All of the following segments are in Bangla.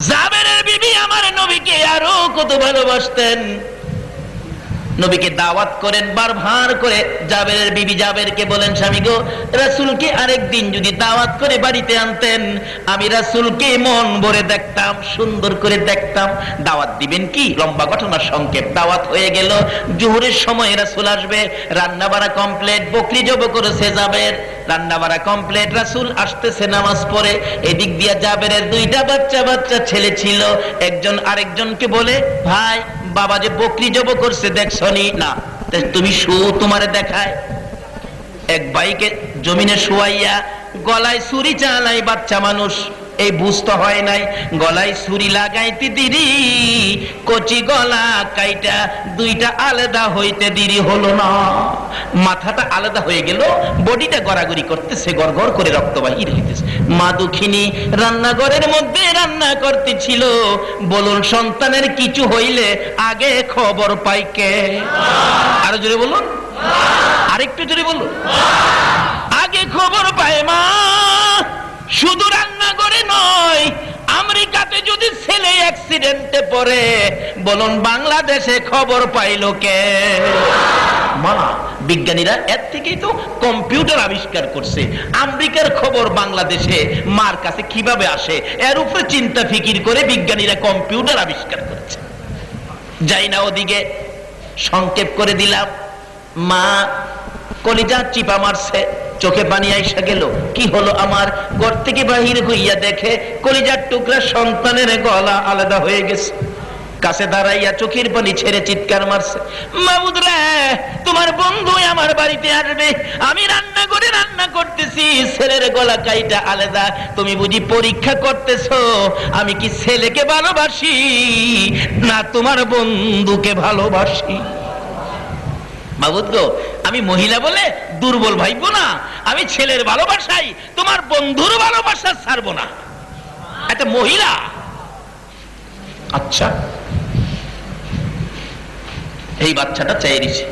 জাবেরের বিবি আমার নবীকে আরও কত ভালোবাসতেন। নবীকে দাওয়াত করেন, বার ভার করে জাবেরের বিবি জাবেরকে বলেন, স্বামী গো, রাসূলকে আরেকদিন যদি দাওয়াত করে বাড়িতে আনতেন, আমি রাসূলকে মন ভরে দেখতাম, সুন্দর করে দেখতাম। দাওয়াত দিবেন কি? লম্বা ঘটনা সংক্ষেপ দাওয়াত হয়ে গেল, জোহরের সময় রাসুল আসবে রান্না বাড়া কমপ্লিট বকরি জব করেছে জাবের। রান্না বাড়া কমপ্লিট রাসূল আসতেছে নামাজ পড়ে, এদিক দিয়া জাবেরের দুইটা বাচ্চা বাচ্চা ছেলে ছিল, একজন আরেকজনকে বলে, ভাই বাবা যে বকরি জব করছে, দেখছনি? না। তুমি শু তোমারে দেখায়। এক বাইকে জমিনে শুয়াইয়া গলায় ছুরি চালাই বাচ্চা মানুষ। এই বুঝতে হয় নাই, গলায় ছুরি লাগাইতে দিদি কচি গলা কাইটা দুইটা আলাদা হইতে দেরি হলো না। মাথাটা আলাদা হয়ে গেল, বডিটা গড়াগড়ি করতেছে, গড়গড় করে রক্ত বাহির হইতেছে। মা দুঃখিনী রান্নাঘরের মধ্যে রান্না করতেছিল। বলুন, সন্তানের কিছু হইলে আগে খবর পাই কে? আরও জোরে বলুন। আরেকটু জোরে বলুন। আগে খবর পায় মা, শুধু নয়, আমেরিকাতে যদি ছেলে অ্যাক্সিডেন্টে পড়ে, বলুন বাংলাদেশে খবর পাইল কে? মা বিজ্ঞানীরা এর থেকেই তো কম্পিউটার আবিষ্কার করছে। আমেরিকার খবর বাংলাদেশে, মার কাছে কীভাবে আসে, এর উপরে চিন্তা ফিকির করে বিজ্ঞানীরা কম্পিউটার আবিষ্কার করেছে। যাই না ওদিকে, সংক্ষেপ করে দিলাম। মা, কলিজা চিপা মারছে। চোখে পানি আইসা গেল। কি হলো আমার? ঘর থেকে বাহির হইয়া দেখে কলিজার টুকরা সন্তানের গলা আলাদা হয়ে গেছে। কাছে দাঁড়াইয়া চোখের পানি ছেড়ে চিৎকার মারছে তোমার বন্ধু আমার বাড়িতে আসবে। আমি রান্না করে রান্না করতেছি, ছেলের গলা কাইটা আলাদা। তুমি বুঝি পরীক্ষা করতেছো? আমি কি ছেলেকে ভালোবাসি না তোমার বন্ধুকে ভালোবাসি? বাবুদ গো, আমি মহিলা বলে দুর্বল ভাইবো না, আমি ছেলের ভালোবাসাই, তোমার বন্ধুর ভালোবাসা ছাড়বো না। একটা মহিলা। আচ্ছা। এই বাচ্চাটা চাই দিছে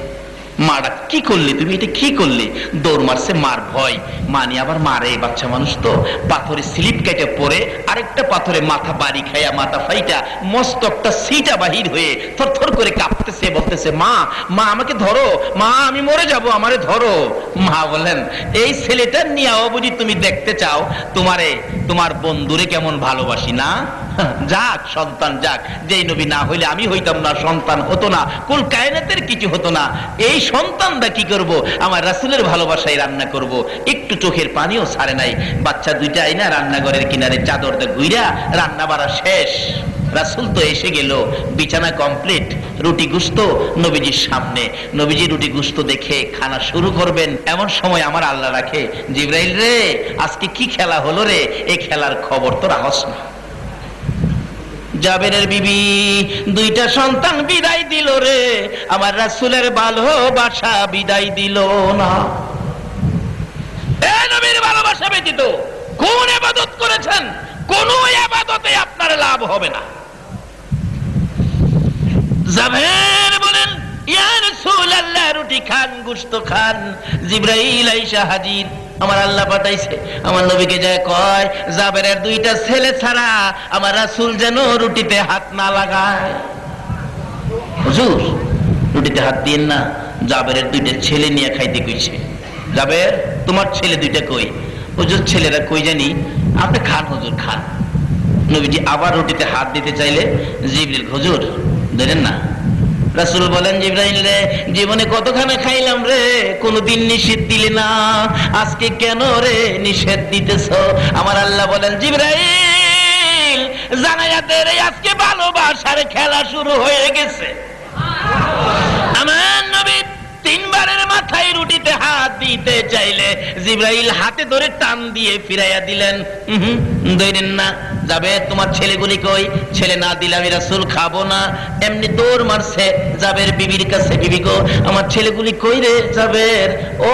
মারা কি করলে তুমি? এটা কি করলে? দৌড় মারছে, মার ভয়। মানি আবার মারে বাচ্চা মানুষ তো। পাথরে স্লিপ কেটে পড়ে আরেকটা পাথরে মাথা বাড়ি খাইয়া মাথা ফাইটা মস্তকটা সিটা বাহির হয়ে থরথর করে কাঁপতেছে, বলতেছে, মা মা, আমাকে ধরো, মা, আমি মরে যাব, আমারে ধরো। মা বলেন এই ছেলেটা নিয়েও বুঝি তুমি দেখতে চাও, তোমারে, তোমার বন্ধুরে কেমন ভালোবাসি না? যাক, সন্তান যাক, যেই নবী না হইলে আমি হইতাম না, সন্তান হতো না, কুল কায়নাতের কিছু হতো না। এই সন্তানটা কি করব? আমার রাসুলের ভালোবাসায় রান্না করব। একটু চোখের পানিও ছাড়ে নাই। বাচ্চা দুইটা আইনা রান্নাঘরের কিনারে চাদরটা গুইরা রান্না বাড়া শেষ। রাসুল তো এসে গেল, বিছানা কমপ্লিট রুটি গুস্ত, নবীজির সামনে। নবীজি রুটি গুস্ত দেখে খানা শুরু করবেন, এমন সময় আমার আল্লাহ রাখে, জিব্রাইল রে, আজকে কি খেলা হলো রে? এই খেলার খবর তো রাহস না। জাবেরের বিবি, দুইটা সন্তান বিদায় দিল রে, আমার রাসুলের ভালোবাসা বিদায় দিল না। এ নবীর ভালোবাসা ব্যতীত কোন এবাদত করেছেন? কোন এবাদতে আপনার লাভ হবে না। জাবের যায় কয় দুইটা ছেলে ছাড়া আমার রাসূল যেন রুটিতে হাত না লাগায়। রুটিতে হাত দিয়েন না জাবেরের দুইটা ছেলে নিয়ে খাইতে কইছে। জাবের তোমার ছেলে দুইটা কই? হুজুর ছেলেরা কই জানি, আপনি খান হুজুর, খান। নবীজি আবার রুটিতে হাত দিতে চাইলে, জিবরিল, হুজুর, ধরেন না। রাসূল বলেন, জিব্রাইল রে, জীবনে কতখানে খাইলাম রে? কোনদিন নিষেধ দিলে না। আজকে কেন রে নিষেধ দিতেছ? আমার আল্লাহ বলেন জানায়াতে রে আজকে ভালোবাসার খেলা শুরু হয়ে গেছে। মাথায় রুটিতে হাত দিতে চাইলে জিব্রাইল হাতে ধরে টান দিয়ে ফিরাইয়া দিলেন হুম না। যাবে, তোমার ছেলেগুলি কই? ছেলে না দিলে আমি রাসূল খাব না। এমনি দৌড় মারছে যাবের বিবির কাছে, বিবি গো, আমার ছেলেগুলি কই রে যাবের ও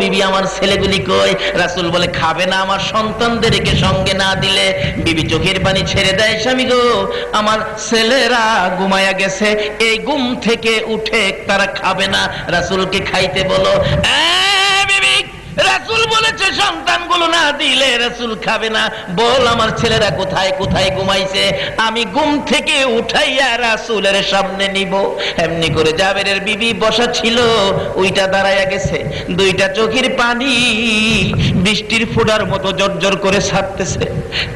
বিবি, আমার ছেলেগুলি কই? রাসূল বলে, খাবে না আমার সন্তানদেরকে সঙ্গে না দিলে। বিবি চোখের পানি ছেড়ে দেয়, স্বামী গো, আমার ছেলেরা ঘুমায়া গেছে, এই ঘুম থেকে উঠে তারা খাবে না। রাসূলকে খাইতে বলো এ বিবি রাসূল বলেছে সন্তান আমল না দিলে রাসূল খাবে না। বল আমার ছেলেরা কোথায় কোথায় ঘুমাইছে? আমি ঘুম থেকে উঠাইয়া রাসূলের সামনে নিব। এমনি করে জাবেরের বিবি বসা ছিল, ওইটা দাঁড়াইয়া গেছে। দুইটা চোখের পানি বৃষ্টির ফোঁটার মতো জর্জর করে ছাড়তেছে।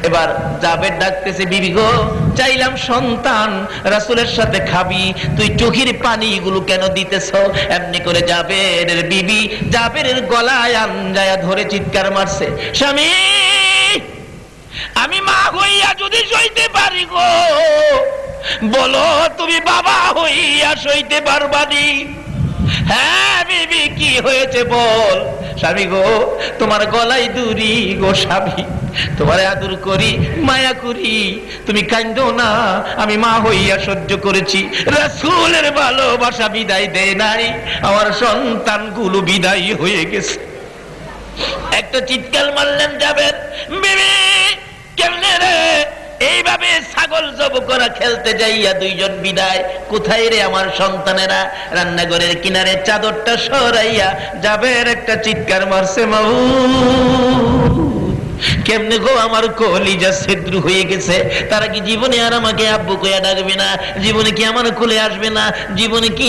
এবার জাবের ডাকতেছে, বিবি গো, চাইলাম সন্তান রাসূলের সাথে খাবি। তুই চোখের পানিগুলো কেন দিতেছ? এমনি করে জাবের বিবি জাবেরের গলায় আঞ্জায়া ধরে চিৎকার মারছে। স্বামী, আমি মা হইয়া যদি সইতে পারি গো, বলো তুমি বাবা হইয়া সইতে পারবানি হ্যাঁ বিবি, কি হয়েছে বল? স্বামী গো, তোমার গলায় দূরি গো স্বামী। করি, মায়া করি। তুমি না, আমি মা হইয়া সহ্য করেছি। রাসূলের ভালোবাসা বিদায় দেয় নাই। আমার সন্তানগুলো বিদায় হয়ে গেছে। একটা চিৎকার মারলেন যাবেন বিবি, কেমনে রে? এইভাবে ছাগল জব করা খেলতে যাইয়া দুইজন বিদায়, কোথায় রে আমার সন্তানেরা? রান্নাঘরের কিনারে চাদরটা সরাইয়া যাবে একটা চিৎকার মারছে মাউ কেমনে গো আমার কলিজা ছিদ্র হয়ে গেছে? তারা কি জীবনে আর আমাকে আব্বু কইয়া ডাকবে না? জীবনে কি আমার কোলে আসবে না? জীবনে কি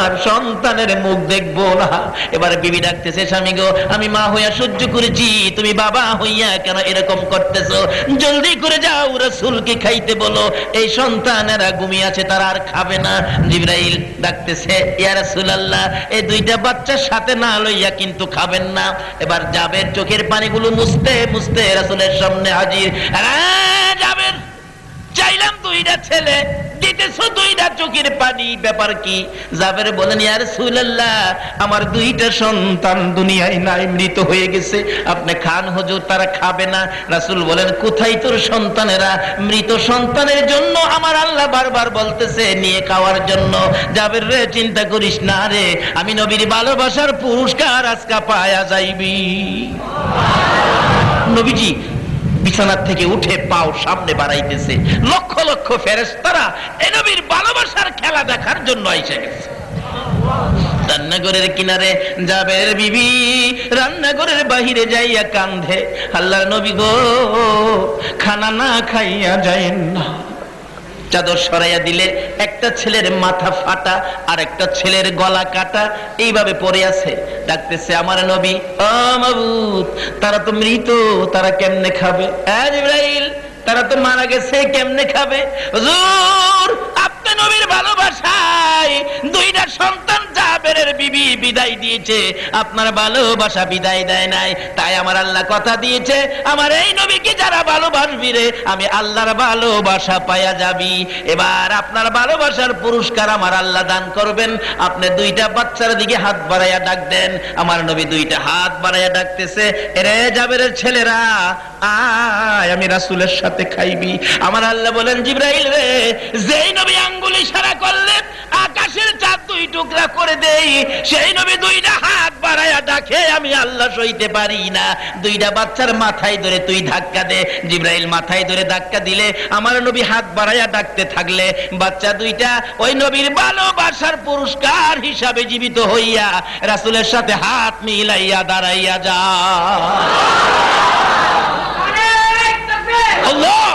আর সন্তানের মুখ দেখব না? এবার বিবি ডাকতেছে, স্বামী গো, আমি মা হইয়া সহ্য করেছি। তুমি বাবা হইয়া কেন এরকম করতেছো? জলদি করে যাও, রাসূলকে খাইতে বলো। এই সন্তানেরা ঘুমিয়ে আছে, তারা আর খাবে না। জিব্রাইল ডাকতেছে, ইয়া রাসূলুল্লাহ এই দুইটা বাচ্চার সাথে না লইয়া কিন্তু খাবেন না। এবার যাবে, চোখের পানিগুলো মুছতে মুছতে রাসূলের সামনে হাজির। যাবেন। চাইলাম দুইটা ছেলে। দুইটা চোখের পানি। ব্যাপার কি? জাবের বলেন আমার দুইটা সন্তান দুনিয়ায় নাই, মৃত হয়ে গেছে। আপনি খান তারা খাবে না। বলেন, কোথায় তোর সন্তানেরা? মৃত সন্তানের জন্য আমার আল্লাহ বারবার বলতেছে, নিয়ে খাওয়ার জন্য। জাবের রে, চিন্তা করিস না রে, আমি নবীর ভালোবাসার পুরস্কার আজকা পায়া যাইবি। নবীজি বিছানার থেকে উঠে পাও সামনে বাড়াইতেছে লক্ষ লক্ষ ফেরেশতারা এ নবীর ভালোবাসার খেলা দেখার জন্য এসে গেছে। রান্নাঘরের কিনারে যাবের বিবি রান্নাঘরের বাহিরে যাইয়া কান্ধে আল্লাহ নবী গো, খানা না খাইয়া যায় না। চাদর সরাইয়া দিলে একটা ছেলের মাথা ফাটা আর একটা ছেলের গলা কাটা, এইভাবে পড়ে আছে। ডাকতেছে, আমার নবী মাবুদ, তারা তো মৃত, তারা কেমনে খাবে? হ্যাঁ তারা তো মারা গেছে, কেমনে খাবে? নবীর ভালোবাসায় দুইটা সন্তান জাবেরের বিবি বিদায় দিয়েছে। আপনার ভালোবাসা বিদায় দেয় নাই, তাই আমার আল্লাহ কথা দিয়েছে, আমার এই নবীকে যারা ভালোবাসবি রে, আমি আল্লাহর ভালোবাসা পায়া যাবি। এবার আপনার ভালোবাসার পুরস্কার আমার আল্লাহ দান করবেন। আপনি দুইটা বাচ্চার দিকে হাত বাড়াইয়া ডাক দেন। আমার নবী দুইটা হাত বাড়াইয়া ডাকতেছে, এরে জাবেরের ছেলেরা আয়, আমি রাসূলের সাথে খাইবি। আমার আল্লাহ বলেন, জিব্রাইল রে, যেই নবী আঙ্গুল ইশারা করলেন আকাশের চাঁদ দুই টুকরা করে দেই। সেই নবী দুইটা হাত বাড়াইয়া ডাকে, আমি আল্লাহ সইতে পারি না। দুইটা বাচ্চার মাথায় ধরে তুই ধাক্কা দে। জিব্রাইল মাথায় ধরে ধাক্কা দিলে, আমার নবী হাত বাড়াইয়া ডাকতে থাকলে, বাচ্চা দুইটা ওই নবীর ভালোবাসার পুরস্কার হিসাবে জীবিত হইয়া রাসূলের সাথে হাত মিলাইয়া দাঁড়াইয়া যা Allah